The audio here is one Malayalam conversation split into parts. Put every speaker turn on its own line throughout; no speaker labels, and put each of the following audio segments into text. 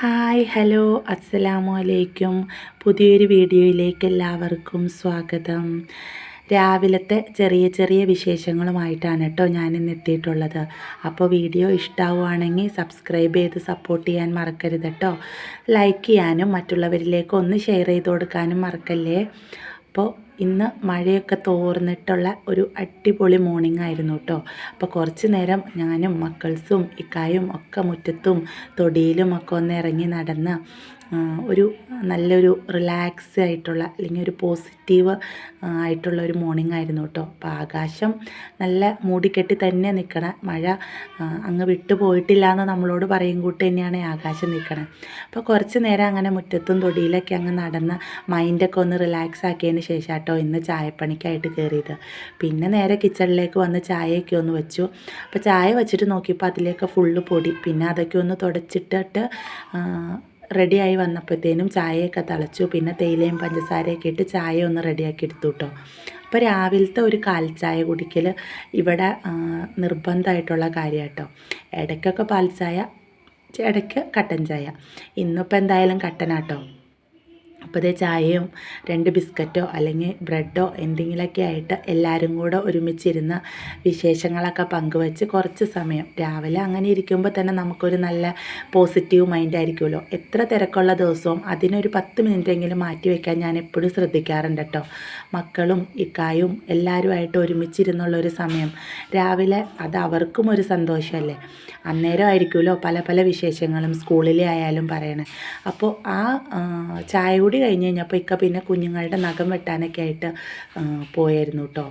ഹായ് ഹലോ അസ്സലാമു അലൈക്കും പുതിയൊരു വീഡിയോയിലേക്ക് എല്ലാവർക്കും സ്വാഗതം. രാവിലത്തെ ചെറിയ ചെറിയ വിശേഷങ്ങളുമായിട്ടാണ് കേട്ടോ ഞാനിന്ന് എത്തിയിട്ടുള്ളത്. അപ്പോൾ വീഡിയോ ഇഷ്ടമാവുകയാണെങ്കിൽ സബ്സ്ക്രൈബ് ചെയ്ത് സപ്പോർട്ട് ചെയ്യാൻ മറക്കരുത് കേട്ടോ. ലൈക്ക് ചെയ്യാനും മറ്റുള്ളവരിലേക്ക് ഒന്ന് ഷെയർ ചെയ്ത് കൊടുക്കാനും മറക്കല്ലേ? അപ്പോൾ ഇന്ന് മഴയൊക്കെ തോർന്നിട്ടുള്ള ഒരു അടിപൊളി മോർണിംഗ് ആയിരുന്നു കേട്ടോ അപ്പോൾ കുറച്ച് നേരം ഞാനും മക്കൾസും ഇക്കായും ഒക്കെ മുറ്റത്തും തൊടിയിലും ഒക്കെ ഒന്ന് ഇറങ്ങി നടന്ന് ഒരു നല്ലൊരു റിലാക്സ് ആയിട്ടുള്ള അല്ലെങ്കിൽ ഒരു പോസിറ്റീവ് ആയിട്ടുള്ള ഒരു മോർണിംഗ് ആയിരുന്നു കേട്ടോ. അപ്പോൾ ആകാശം നല്ല മൂടിക്കെട്ടി തന്നെ നിൽക്കണ മഴ അങ്ങ് വിട്ടു പോയിട്ടില്ല എന്ന് നമ്മളോട് പറയും കൂട്ട് തന്നെയാണ് ആകാശം നിൽക്കണത് അപ്പോൾ കുറച്ച് നേരം അങ്ങനെ മുറ്റത്തും തൊടിയിലൊക്കെ അങ്ങ് നടന്ന് മൈൻഡൊക്കെ ഒന്ന് റിലാക്സ് ആക്കിയതിന് ശേഷം കേട്ടോ ഇന്ന് ചായപ്പണിക്കായിട്ട് കയറിയത് പിന്നെ നേരെ കിച്ചണിലേക്ക് വന്ന് ചായയൊക്കെ ഒന്ന് വെച്ചു. അപ്പോൾ ചായ വെച്ചിട്ട് നോക്കിയപ്പോൾ അതിലേക്ക് ഫുള്ള് പൊടി. പിന്നെ അതൊക്കെ ഒന്ന് തുടച്ചിട്ടിട്ട് റെഡിയായി വന്നപ്പോഴത്തേനും ചായയൊക്കെ തിളച്ചു. പിന്നെ തേയിലയും പഞ്ചസാരയൊക്കെ ഇട്ട് ചായ ഒന്ന് റെഡിയാക്കി എടുത്തു കേട്ടോ. അപ്പോൾ രാവിലത്തെ ഒരു കാൽ ചായ കുടിക്കൽ ഇവിടെ നിർബന്ധമായിട്ടുള്ള കാര്യം കേട്ടോ. ഇടയ്ക്കൊക്കെ പാൽ ചായ ഇടയ്ക്ക് കട്ടൻ ചായ. ഇന്നിപ്പോൾ എന്തായാലും കട്ടനാട്ടോ അപ്പോൾ ഇതേ ചായയും രണ്ട് ബിസ്ക്കറ്റോ അല്ലെങ്കിൽ ബ്രെഡോ എന്തെങ്കിലുമൊക്കെ ആയിട്ട് എല്ലാവരും കൂടെ ഒരുമിച്ചിരുന്ന് വിശേഷങ്ങളൊക്കെ പങ്കുവെച്ച് കുറച്ച് സമയം. രാവിലെ അങ്ങനെ ഇരിക്കുമ്പോൾ തന്നെ നമുക്കൊരു നല്ല പോസിറ്റീവ് മൈൻഡ് ആയിരിക്കുമല്ലോ. എത്ര തിരക്കുള്ള ദിവസവും അതിനൊരു പത്ത് മിനിറ്റെങ്കിലും മാറ്റി വയ്ക്കാൻ ഞാൻ എപ്പോഴും ശ്രദ്ധിക്കാറുണ്ട് കേട്ടോ. മക്കളും ഇക്കായും എല്ലാവരുമായിട്ട് ഒരുമിച്ചിരുന്നുള്ള ഒരു സമയം. രാവിലെ അത് അവർക്കും ഒരു സന്തോഷമല്ലേ? അന്നേരം ആയിരിക്കുമല്ലോ പല പല വിശേഷങ്ങളും സ്കൂളിലെ ആയാലും പറയണേ. അപ്പോൾ ആ ചായ കൂടി കഴിഞ്ഞ് കഴിഞ്ഞപ്പോൾ ഇക്ക പിന്നെ കുഞ്ഞുങ്ങളുടെ നഖം വെട്ടാനൊക്കെ ആയിട്ട് പോയായിരുന്നു കേട്ടോ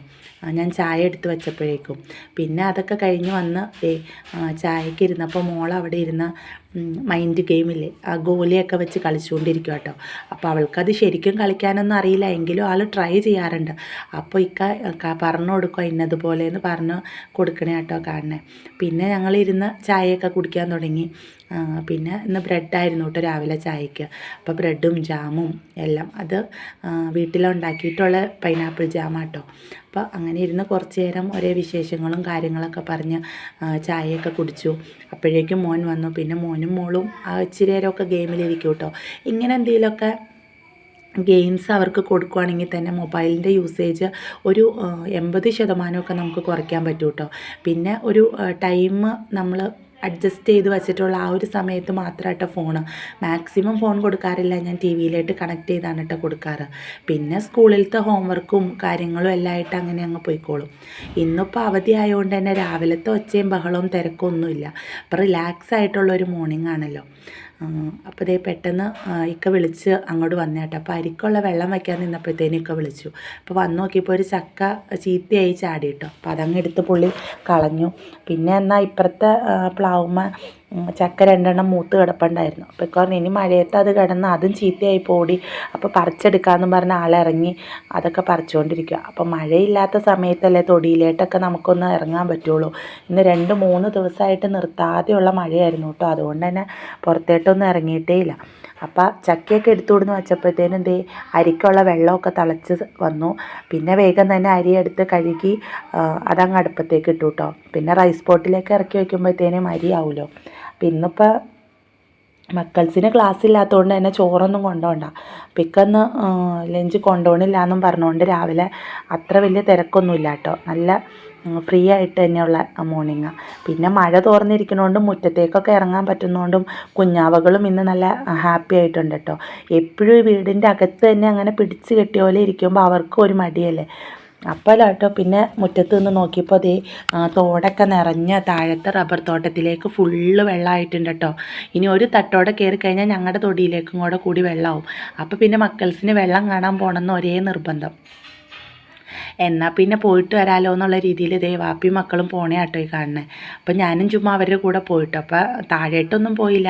ഞാൻ ചായ എടുത്ത് വെച്ചപ്പോഴേക്കും. പിന്നെ അതൊക്കെ കഴിഞ്ഞ് വന്ന് ചായക്ക് ഇരുന്നപ്പോൾ മോൾ അവിടെ ഇരുന്ന മൈൻഡ് ഗെയിമില്ലേ ആ ഗോലിയൊക്കെ വെച്ച് കളിച്ചുകൊണ്ടിരിക്കും കേട്ടോ അപ്പോൾ അവൾക്കത് ശരിക്കും കളിക്കാനൊന്നും അറിയില്ല. എങ്കിലും ആൾ ട്രൈ ചെയ്യാറുണ്ട്. അപ്പോൾ ഇക്ക പറഞ്ഞു കൊടുക്കുക ഇന്നതുപോലെ എന്ന് പറഞ്ഞു കൊടുക്കണേ കേട്ടോ കാണണേ പിന്നെ ഞങ്ങളിരുന്ന് ചായയൊക്കെ കുടിക്കാൻ തുടങ്ങി. പിന്നെ ഇന്ന് ബ്രെഡായിരുന്നു കേട്ടോ രാവിലെ ചായക്ക് അപ്പോൾ ബ്രെഡും ജാമും എല്ലാം അത് വീട്ടിലുണ്ടാക്കിയിട്ടുള്ള പൈനാപ്പിൾ ജാമാട്ടോ. അപ്പോൾ അങ്ങനെ ഇരുന്ന് കുറച്ച് നേരം ഒരേ വിശേഷങ്ങളും കാര്യങ്ങളൊക്കെ പറഞ്ഞ് ചായയൊക്കെ കുടിച്ചു. അപ്പോഴേക്കും മോൻ വന്നു. പിന്നെ മോനും മോളും ആ ഇച്ചിരി നേരമൊക്കെ ഗെയിമിലിരിക്കും കേട്ടോ. ഇങ്ങനെ എന്തെങ്കിലുമൊക്കെ ഗെയിംസ് അവർക്ക് കൊടുക്കുകയാണെങ്കിൽ തന്നെ മൊബൈലിന്റെ യൂസേജ് ഒരു എൺപത് ശതമാനമൊക്കെ നമുക്ക് കുറയ്ക്കാൻ പറ്റും കേട്ടോ. പിന്നെ ഒരു ടൈം നമ്മൾ അഡ്ജസ്റ്റ് ചെയ്ത് വെച്ചിട്ടുള്ള ആ ഒരു സമയത്ത് മാത്രമായിട്ട് ഫോൺ മാക്സിമം ഫോൺ കൊടുക്കാറില്ല. ഞാൻ ടി വിയിലായിട്ട് കണക്ട് ചെയ്താണ് കേട്ടോ കൊടുക്കാറ്. പിന്നെ സ്കൂളിലത്തെ ഹോംവർക്കും കാര്യങ്ങളും എല്ലാം ആയിട്ട് അങ്ങനെ അങ്ങ് പോയിക്കോളും. ഇന്നിപ്പോൾ അവധി ആയതുകൊണ്ട് തന്നെ രാവിലത്തെ ഒച്ചയും ബഹളവും തിരക്കൊന്നുമില്ല. അപ്പോൾ റിലാക്സ് ആയിട്ടുള്ള ഒരു മോർണിംഗ് ആണല്ലോ. അപ്പോൾ ഇതേ പെട്ടെന്ന് ഇക്ക വിളിച്ച് അങ്ങോട്ട് വന്നേട്ടോ. അപ്പോൾ അരിക്കുള്ള വെള്ളം വയ്ക്കാൻ നിന്നപ്പോഴത്തേനും ഇക്ക വിളിച്ചു. അപ്പോൾ വന്ന് നോക്കിയപ്പോൾ ഒരു ചക്ക ചീത്തയായി ചാടി കേട്ടോ അപ്പോൾ അതങ്ങ് എടുത്ത് പുള്ളി കളഞ്ഞു. പിന്നെ എന്നാൽ ഇപ്പുറത്തെ പ്ലാവുമ്മ ചക്ക രണ്ടെണ്ണം മൂത്ത് കിടപ്പുണ്ടായിരുന്നു. അപ്പോൾ കാരണം ഇനി മഴയത്ത് അത് കിടന്ന് അതും ചീത്തയായി പോടി. അപ്പോൾ പറിച്ചെടുക്കാമെന്ന് പറഞ്ഞ ആളിറങ്ങി അതൊക്കെ പറിച്ചുകൊണ്ടിരിക്കുക അപ്പോൾ മഴയില്ലാത്ത സമയത്തല്ലേ തൊടിയിലേട്ടൊക്കെ നമുക്കൊന്ന് ഇറങ്ങാൻ പറ്റുള്ളൂ. ഇന്ന് രണ്ട് മൂന്ന് ദിവസമായിട്ട് നിർത്താതെയുള്ള മഴയായിരുന്നു കേട്ടോ. അതുകൊണ്ട് തന്നെ പുറത്തേട്ടൊന്നും ഇറങ്ങിയിട്ടേ ഇല്ല. അപ്പോൾ ചക്കയൊക്കെ എടുത്തു കൊടുന്ന് വെച്ചപ്പോഴത്തേനും എന്തേ അരിക്കുള്ള വെള്ളമൊക്കെ തിളച്ച് വന്നു. പിന്നെ വേഗം തന്നെ അരി എടുത്ത് കഴുകി അതങ്ങ് അടുപ്പത്തേക്ക് ഇട്ടു കേട്ടോ പിന്നെ റൈസ് പോട്ടിലേക്ക് ഇറക്കി വയ്ക്കുമ്പോഴത്തേനും അരി ആവുമല്ലോ അപ്പം മക്കൾസിന് ക്ലാസ് ഇല്ലാത്തതുകൊണ്ട് തന്നെ ചോറൊന്നും കൊണ്ടുപോണ്ട പിക്കന്ന് ലഞ്ച് കൊണ്ടുപോകണില്ല എന്നും പറഞ്ഞുകൊണ്ട് രാവിലെ അത്ര വലിയ തിരക്കൊന്നുമില്ല കേട്ടോ നല്ല ഫ്രീ ആയിട്ട് തന്നെയുള്ള മോർണിംഗ് പിന്നെ മഴ തോർന്നിരിക്കുന്നതുകൊണ്ടും മുറ്റത്തേക്കൊക്കെ ഇറങ്ങാൻ പറ്റുന്നതുകൊണ്ടും കുഞ്ഞാവകളും ഇന്ന് നല്ല ഹാപ്പി ആയിട്ടുണ്ട് കേട്ടോ എപ്പോഴും വീടിന്റെ അകത്ത് തന്നെ അങ്ങനെ പിടിച്ച് കെട്ടിയ പോലെ ഇരിക്കുമ്പോൾ അവർക്കും ഒരു മടിയല്ലേ? അപ്പോഴാട്ടോ പിന്നെ മുറ്റത്ത് നിന്ന് നോക്കിയപ്പോൾ അതേ തോടൊക്കെ നിറഞ്ഞ താഴത്തെ റബ്ബർ തോട്ടത്തിലേക്ക് ഫുള്ള് വെള്ളമായിട്ടുണ്ട് കേട്ടോ ഇനി ഒരു തട്ടോടെ കയറി കഴിഞ്ഞാൽ ഞങ്ങളുടെ തൊടിയിലേക്കും കൂടെ കൂടി വെള്ളമാവും അപ്പോൾ പിന്നെ മക്കൾസിന് വെള്ളം കാണാൻ പോകണമെന്ന് ഒരേ നിർബന്ധം. എന്നാൽ പിന്നെ പോയിട്ട് വരാമല്ലോ എന്നുള്ള രീതിയിൽ ഇതേ വാപ്പി മക്കളും പോണേ ആട്ടോ ഈ കാണുന്നത് അപ്പം ഞാനും ചുമ്മാ അവരുടെ കൂടെ പോയിട്ടോ. അപ്പോൾ താഴേട്ടൊന്നും പോയില്ല.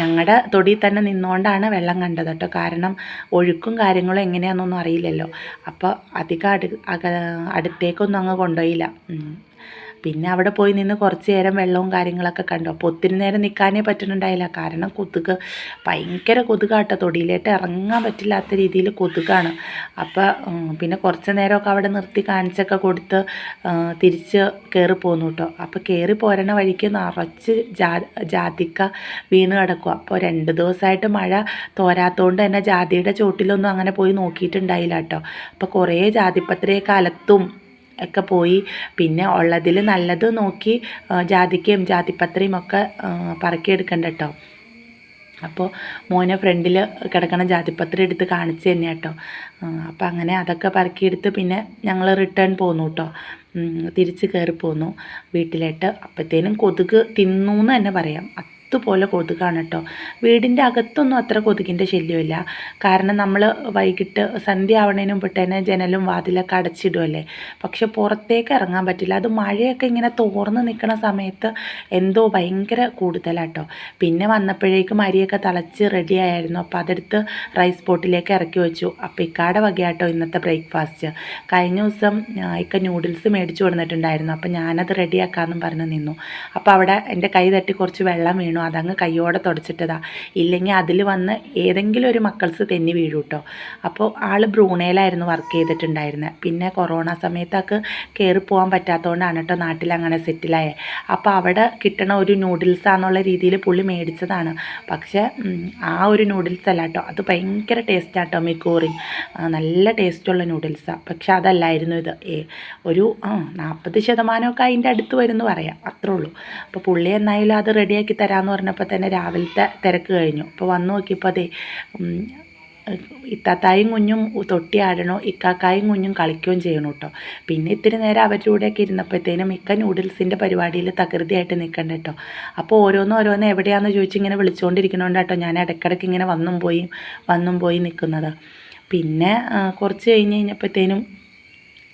ഞങ്ങളുടെ തൊടിയിൽ തന്നെ നിന്നുകൊണ്ടാണ് വെള്ളം കണ്ടത് കേട്ടോ. കാരണം ഒഴുക്കും കാര്യങ്ങളും എങ്ങനെയാണെന്നൊന്നും അറിയില്ലല്ലോ. അപ്പോൾ അധികം അടു അടുത്തേക്കൊന്നും അങ്ങ് കൊണ്ടുപോയില്ല. പിന്നെ അവിടെ പോയി നിന്ന് കുറച്ച് നേരം വെള്ളവും കാര്യങ്ങളൊക്കെ കണ്ടു. അപ്പോൾ ഒത്തിരി നേരം നിൽക്കാനേ പറ്റുന്നുണ്ടായില്ല. കാരണം കൊതുക് ഭയങ്കര കൊതുകാട്ടോ. തൊടിയിലേട്ട് ഇറങ്ങാൻ പറ്റില്ലാത്ത രീതിയിൽ കൊതുകാണ്. അപ്പോൾ പിന്നെ കുറച്ച് നേരമൊക്കെ അവിടെ നിർത്തി കാണിച്ചൊക്കെ കൊടുത്ത് തിരിച്ച് കയറി പോന്നു കേട്ടോ അപ്പോൾ കയറി പോരണ വഴിക്ക് നിറച്ച് ജാ ജാതിക്ക വീണ് കിടക്കുക അപ്പോൾ രണ്ട് ദിവസമായിട്ട് മഴ തോരാത്തതുകൊണ്ട് തന്നെ ജാതിയുടെ ചോട്ടിലൊന്നും അങ്ങനെ പോയി നോക്കിയിട്ടുണ്ടായില്ല കേട്ടോ അപ്പോൾ കുറേ ജാതിപ്പത്രയൊക്കെ അലത്തും ഒക്കെ പോയി. പിന്നെ ഉള്ളതിൽ നല്ലത് നോക്കി ജാതിക്കയും ജാതിപത്രയും ഒക്കെ പറക്കിയെടുക്കണ്ട കേട്ടോ അപ്പോൾ മോനെ ഫ്രണ്ടിൽ കിടക്കണ ജാതിപത്രി എടുത്ത് കാണിച്ച് തന്നെ കേട്ടോ അപ്പോൾ അങ്ങനെ അതൊക്കെ പറക്കിയെടുത്ത് പിന്നെ ഞങ്ങൾ റിട്ടേൺ പോന്നു കേട്ടോ തിരിച്ച് കയറി പോന്നു വീട്ടിലേട്ട്. അപ്പോഴത്തേനും കൊതുക് തിന്നു എന്ന് തന്നെ പറയാം. അതുപോലെ കൊതുകാണ് കേട്ടോ വീടിന്റെ അകത്തൊന്നും അത്ര കൊതുകിന്റെ ശല്യമില്ല. കാരണം നമ്മൾ വൈകിട്ട് സന്ധ്യ ആവണതിന് മുമ്പിട്ട് തന്നെ ജനലും വാതിലൊക്കെ അടച്ചിടുമല്ലേ പക്ഷെ പുറത്തേക്ക് ഇറങ്ങാൻ പറ്റില്ല. അത് മഴയൊക്കെ ഇങ്ങനെ തോർന്ന് നിൽക്കുന്ന സമയത്ത് എന്തോ ഭയങ്കര കൂടുതലാട്ടോ പിന്നെ വന്നപ്പോഴേക്കും അരിയൊക്കെ തിളച്ച് റെഡി ആയിരുന്നു. അപ്പോൾ അതെടുത്ത് റൈസ് പോട്ടിലേക്ക് ഇറക്കി വെച്ചു. അപ്പോൾ ഇക്കാടെ വകയാട്ടോ ഇന്നത്തെ ബ്രേക്ക്ഫാസ്റ്റ് കഴിഞ്ഞ ദിവസം ഇക്ക ന്യൂഡിൽസ് മേടിച്ചു കൊടുത്തിട്ടുണ്ടായിരുന്നു അപ്പോൾ ഞാനത് റെഡിയാക്കാമെന്നും പറഞ്ഞ് നിന്നു. അപ്പോൾ അവിടെ എന്റെ കൈ തട്ടി കുറച്ച് വെള്ളം വീണു. അതങ്ങ് കയ്യോടെ തുടച്ചിട്ടതാ. ഇല്ലെങ്കിൽ അതിൽ വന്ന് ഏതെങ്കിലും ഒരു മക്കൾസ് തെന്നി വീഴും കേട്ടോ അപ്പോൾ ആൾ ബ്രൂണയിലായിരുന്നു വർക്ക് ചെയ്തിട്ടുണ്ടായിരുന്നത് പിന്നെ കൊറോണ സമയത്തൊക്കെ കയറി പോകാൻ പറ്റാത്തതുകൊണ്ടാണ് കേട്ടോ നാട്ടിൽ അങ്ങനെ സെറ്റിലായത് അപ്പോൾ അവിടെ കിട്ടണ ഒരു നൂഡിൽസ് നൂഡിൽസാന്നുള്ള രീതിയിൽ പുള്ളി മേടിച്ചതാണ്. പക്ഷേ ആ ഒരു നൂഡിൽസ് അല്ല കേട്ടോ അത് ഭയങ്കര ടേസ്റ്റാട്ടോ മിക്കോറി നല്ല ടേസ്റ്റുള്ള നൂഡിൽസാണ് പക്ഷെ അതല്ലായിരുന്നു ഇത്. ഒരു നാൽപ്പത് ശതമാനമൊക്കെ അതിന്റെ അടുത്ത് വരുമെന്ന് പറയാം. അത്രേ ഉള്ളൂ. അപ്പോൾ പുള്ളി എന്നായാലും അത് റെഡിയാക്കി തരാമെന്ന് പറഞ്ഞപ്പോൾ തന്നെ രാവിലത്തെ തിരക്ക് കഴിഞ്ഞു. അപ്പോൾ വന്നു നോക്കിയപ്പോൾ അതെ ഇത്താത്തായും കുഞ്ഞും തൊട്ടി ആടണോ ഇക്കാക്കായും കുഞ്ഞും കളിക്കുകയും ചെയ്യണം കേട്ടോ. പിന്നെ ഇത്തിരി നേരം അവരുടെ കൂടെയൊക്കെ ഇരുന്നപ്പോഴത്തേനും ഇക്ക നൂഡിൽസിന്റെ പരിപാടിയിൽ തകൃതിയായിട്ട് നിൽക്കണ്ട കേട്ടോ. അപ്പോൾ ഓരോന്നും ഓരോന്ന് എവിടെയാണെന്ന് ചോദിച്ചിങ്ങനെ വിളിച്ചുകൊണ്ടിരിക്കണോണ്ട് കേട്ടോ ഞാൻ ഇടയ്ക്കിടയ്ക്ക് ഇങ്ങനെ വന്നും പോയി വന്നും പോയി നിൽക്കുന്നത്. പിന്നെ കുറച്ച് കഴിഞ്ഞ് കഴിഞ്ഞപ്പോഴത്തേനും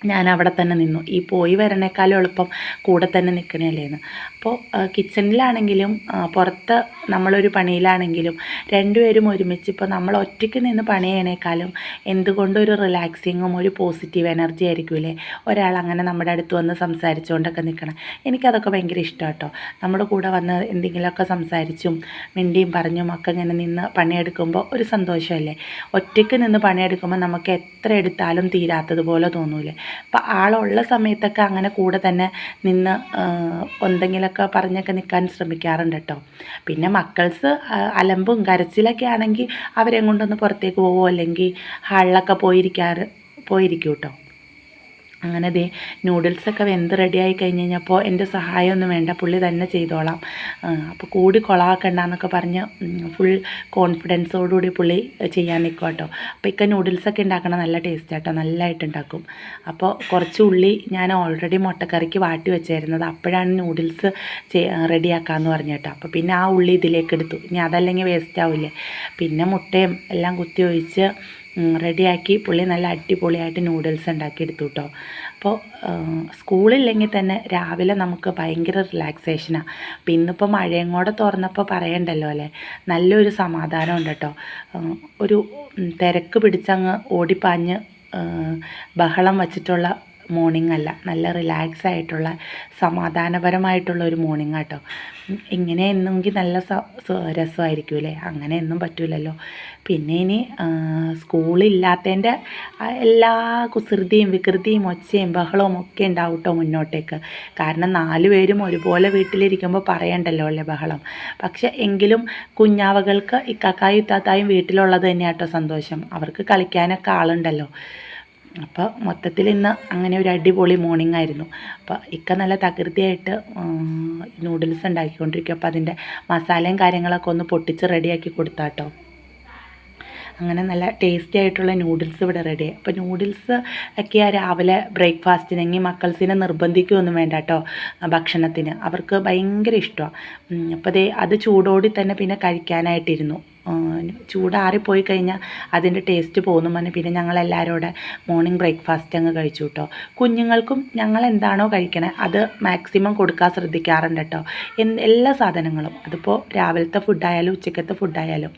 ഞാൻ അവിടെ തന്നെ നിന്നു. ഈ പോയി വരണേക്കാളും എളുപ്പം കൂടെ തന്നെ നിൽക്കണല്ലേന്ന് അപ്പോൾ കിച്ചണിലാണെങ്കിലും പുറത്ത് നമ്മളൊരു പണിയിലാണെങ്കിലും രണ്ടുപേരും ഒരുമിച്ച് ഇപ്പോൾ നമ്മൾ ഒറ്റയ്ക്ക് നിന്ന് പണി ചെയ്യണേക്കാളും എന്തുകൊണ്ടും ഒരു റിലാക്സിങ്ങും ഒരു പോസിറ്റീവ് എനർജി ആയിരിക്കുമല്ലേ ഒരാൾ അങ്ങനെ നമ്മുടെ അടുത്ത് വന്ന് സംസാരിച്ചുകൊണ്ടൊക്കെ നിൽക്കണം എനിക്കതൊക്കെ ഭയങ്കര ഇഷ്ടം കേട്ടോ നമ്മുടെ കൂടെ വന്ന് എന്തെങ്കിലുമൊക്കെ സംസാരിച്ചും മിണ്ടിയും പറഞ്ഞും ഒക്കെ ഇങ്ങനെ നിന്ന് പണിയെടുക്കുമ്പോൾ ഒരു സന്തോഷമല്ലേ? ഒറ്റയ്ക്ക് നിന്ന് പണിയെടുക്കുമ്പോൾ നമുക്ക് എത്ര എടുത്താലും തീരാത്തതുപോലെ തോന്നൂലേ അപ്പം ആളുള്ള സമയത്തൊക്കെ അങ്ങനെ കൂടെ തന്നെ നിന്ന് എന്തെങ്കിലുമൊക്കെ പറഞ്ഞൊക്കെ നിൽക്കാൻ ശ്രമിക്കാറുണ്ട് കേട്ടോ പിന്നെ മക്കൾസ് അലമ്പും കരച്ചിലൊക്കെ ആണെങ്കിൽ അവരെ കൊണ്ടൊന്ന് പുറത്തേക്ക് പോകുമോ അല്ലെങ്കിൽ ഹാളിലൊക്കെ പോയിരിക്കാറ് പോയിരിക്കും കേട്ടോ അങ്ങനെ ദേ നൂഡിൽസൊക്കെ വെന്ത് റെഡിയായി കഴിഞ്ഞ് കഴിഞ്ഞപ്പോൾ എന്റെ സഹായമൊന്നും വേണ്ട പുള്ളി തന്നെ ചെയ്തോളാം. അപ്പോൾ കൂടി കൊളാക്കണ്ട എന്നൊക്കെ പറഞ്ഞ് ഫുൾ കോൺഫിഡൻസോടുകൂടി പുള്ളി ചെയ്യാൻ നിൽക്കും കേട്ടോ അപ്പോൾ ഇക്ക നൂഡിൽസൊക്കെ ഉണ്ടാക്കണം നല്ല ടേസ്റ്റ് കേട്ടോ നല്ലതായിട്ട് ഉണ്ടാക്കും. അപ്പോൾ കുറച്ച് ഉള്ളി ഞാൻ ഓൾറെഡി മുട്ടക്കറിക്ക് വാട്ടി വെച്ചായിരുന്നത് അപ്പോഴാണ് നൂഡിൽസ് റെഡിയാക്കാമെന്ന് പറഞ്ഞു കേട്ടോ. അപ്പോൾ പിന്നെ ആ ഉള്ളി ഇതിലേക്ക് എടുത്തു. ഇനി അതല്ലെങ്കിൽ വേസ്റ്റ് ആവില്ലേ? പിന്നെ മുട്ടയും എല്ലാം കുത്തി ഒഴിച്ച് റെഡിയാക്കി പുള്ളി നല്ല അടിപൊളിയായിട്ട് നൂഡിൽസ് ഉണ്ടാക്കി എടുത്തു കേട്ടോ അപ്പോൾ സ്കൂളില്ലെങ്കിൽ തന്നെ രാവിലെ നമുക്ക് ഭയങ്കര റിലാക്സേഷനാണ് പിന്നെ ഇന്നിപ്പോൾ മഴയും കൂടെ തുറന്നപ്പോൾ പറയണ്ടല്ലോ അല്ലേ? നല്ലൊരു സമാധാനം ഉണ്ട് കേട്ടോ ഒരു തിരക്ക് പിടിച്ചങ്ങ് ഓടിപ്പാഞ്ഞ് ബഹളം വച്ചിട്ടുള്ള മോർണിംഗ് അല്ല. നല്ല റിലാക്സ് ആയിട്ടുള്ള സമാധാനപരമായിട്ടുള്ള ഒരു മോർണിംഗ് ആട്ടോ. ഇങ്ങനെ എന്നെങ്കിൽ നല്ല രസമായിരിക്കും അല്ലേ അങ്ങനെ ഒന്നും പറ്റൂലല്ലോ. പിന്നെ ഇനി സ്കൂളില്ലാത്തതിന്റെ എല്ലാ കുസൃതിയും വികൃതിയും ഒച്ചയും ബഹളവും ഒക്കെ ഉണ്ടാവും കേട്ടോ മുന്നോട്ടേക്ക്. കാരണം നാല് പേരും ഒരുപോലെ വീട്ടിലിരിക്കുമ്പോൾ പറയണ്ടല്ലോ അല്ലേ ബഹളം? പക്ഷെ എങ്കിലും കുഞ്ഞാവകൾക്ക് ഇക്കാക്കായും ഇത്താത്തായും വീട്ടിലുള്ളത് തന്നെയാട്ടോ സന്തോഷം. അവർക്ക് കളിക്കാനൊക്കെ ആളുണ്ടല്ലോ. അപ്പോൾ മൊത്തത്തിൽ ഇന്ന് അങ്ങനെ ഒരു അടിപൊളി മോർണിംഗ് ആയിരുന്നു. അപ്പോൾ ഇക്ക നല്ല തകൃതിയായിട്ട് നൂഡിൽസ് ഉണ്ടാക്കിക്കൊണ്ടിരിക്കും. അപ്പോൾ അതിന്റെ മസാലയും കാര്യങ്ങളൊക്കെ ഒന്ന് പൊട്ടിച്ച് റെഡിയാക്കി കൊടുത്താട്ടോ. അങ്ങനെ നല്ല ടേസ്റ്റി ആയിട്ടുള്ള നൂഡിൽസ് ഇവിടെ റെഡി അപ്പോൾ നൂഡിൽസ് ഒക്കെ രാവിലെ ബ്രേക്ക്ഫാസ്റ്റിനെങ്കിൽ മക്കൾസിനെ നിർബന്ധിക്കുകയൊന്നും വേണ്ട കേട്ടോ ഭക്ഷണത്തിന്. അവർക്ക് ഭയങ്കര ഇഷ്ടമാണ് അപ്പോൾ അത് ചൂടോടി തന്നെ പിന്നെ കഴിക്കാനായിട്ടിരുന്നു. ചൂടാറിപ്പോയി കഴിഞ്ഞാൽ അതിന്റെ ടേസ്റ്റ് പോകുന്നു പറഞ്ഞ് പിന്നെ ഞങ്ങൾ മോർണിംഗ് ബ്രേക്ക്ഫാസ്റ്റ് അങ്ങ് കഴിച്ചു കേട്ടോ കുഞ്ഞുങ്ങൾക്കും ഞങ്ങൾ എന്താണോ കഴിക്കണേ അത് മാക്സിമം കൊടുക്കാൻ ശ്രദ്ധിക്കാറുണ്ട് കേട്ടോ എല്ലാ സാധനങ്ങളും അതിപ്പോൾ രാവിലത്തെ ഫുഡായാലും ഉച്ചക്കത്തെ ഫുഡായാലും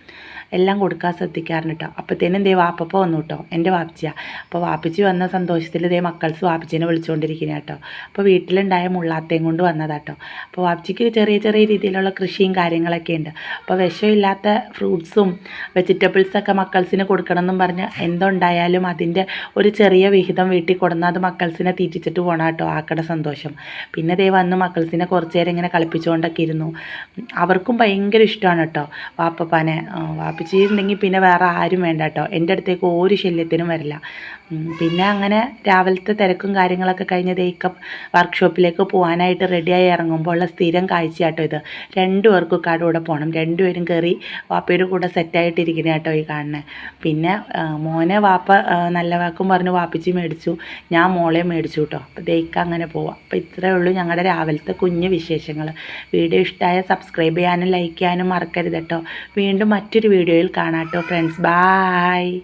എല്ലാം കൊടുക്കാൻ ശ്രദ്ധിക്കാറുണ്ട് കേട്ടോ അപ്പോഴത്തേനും ദേ വാപ്പപ്പ വന്നു കേട്ടോ എന്റെ വാപ്പിച്ചിയാണ് അപ്പോൾ വാപ്പിച്ചി വന്ന സന്തോഷത്തിൽ ദേ മക്കൾസ് വാപ്പിച്ചിനെ വിളിച്ചുകൊണ്ടിരിക്കുന്ന കേട്ടോ അപ്പോൾ വീട്ടിലുണ്ടായ മുള്ളാത്തേം കൊണ്ട് വന്നതാട്ടോ അപ്പോൾ വാപ്പിച്ചിക്ക് ചെറിയ ചെറിയ രീതിയിലുള്ള കൃഷിയും കാര്യങ്ങളൊക്കെ ഉണ്ട്. അപ്പോൾ വിഷമില്ലാത്ത ഫ്രൂട്ട്സും വെജിറ്റബിൾസൊക്കെ മക്കൾസിന് കൊടുക്കണമെന്നും പറഞ്ഞ് എന്തുണ്ടായാലും അതിന്റെ ഒരു ചെറിയ വിഹിതം വീട്ടിൽ കൊടുന്നാൽ അത് മക്കൾസിനെ തീറ്റിച്ചിട്ട് പോകണം കേട്ടോ ആക്കട സന്തോഷം. പിന്നെ ദേ വന്ന് മക്കൾസിനെ കുറച്ച് നേരം ഇങ്ങനെ കളിപ്പിച്ചുകൊണ്ടൊക്കെ ഇരുന്നു. അവർക്കും ഭയങ്കര ഇഷ്ടമാണ് കേട്ടോ വാപ്പപ്പാനെ ആ, വാപ്പിച്ചിട്ടുണ്ടെങ്കിൽ പിന്നെ വേറെ ആരും വേണ്ട കേട്ടോ. എന്റെ അടുത്തേക്ക് ഒരു ശല്യത്തിനും വരില്ല. പിന്നെ അങ്ങനെ രാവിലത്തെ തിരക്കും കാര്യങ്ങളൊക്കെ കഴിഞ്ഞ് തേക്കം വർക്ക്ഷോപ്പിലേക്ക് പോകാനായിട്ട് റെഡിയായി ഇറങ്ങുമ്പോൾ ഉള്ള സ്ഥിരം കാഴ്ച കേട്ടോ ഇത് രണ്ടുപേർക്കും കൂടെ പോകണം രണ്ടുപേരും കയറി വാപ്പയുടെ കൂടെ സെറ്റായിട്ടിരിക്കുന്ന കേട്ടോ ഈ കാണുന്നത് പിന്നെ മോനെ വാപ്പ നല്ല വാക്കും പറഞ്ഞ് വാപ്പിച്ച് മേടിച്ചു. ഞാൻ മോളെ മേടിച്ചു കേട്ടോ. അപ്പോൾ തേക്കം അങ്ങനെ പോവാം. അപ്പോൾ ഇത്രയേ ഉള്ളൂ ഞങ്ങളുടെ രാവിലത്തെ കുഞ്ഞു വിശേഷങ്ങൾ വീഡിയോ ഇഷ്ടമായ സബ്സ്ക്രൈബ് ചെയ്യാനും ലൈക്ക് ചെയ്യാനും മറക്കരുത് കേട്ടോ. വീണ്ടും മറ്റൊരു വീഡിയോയിൽ കാണാം കേട്ടോ ഫ്രണ്ട്സ് ബായ്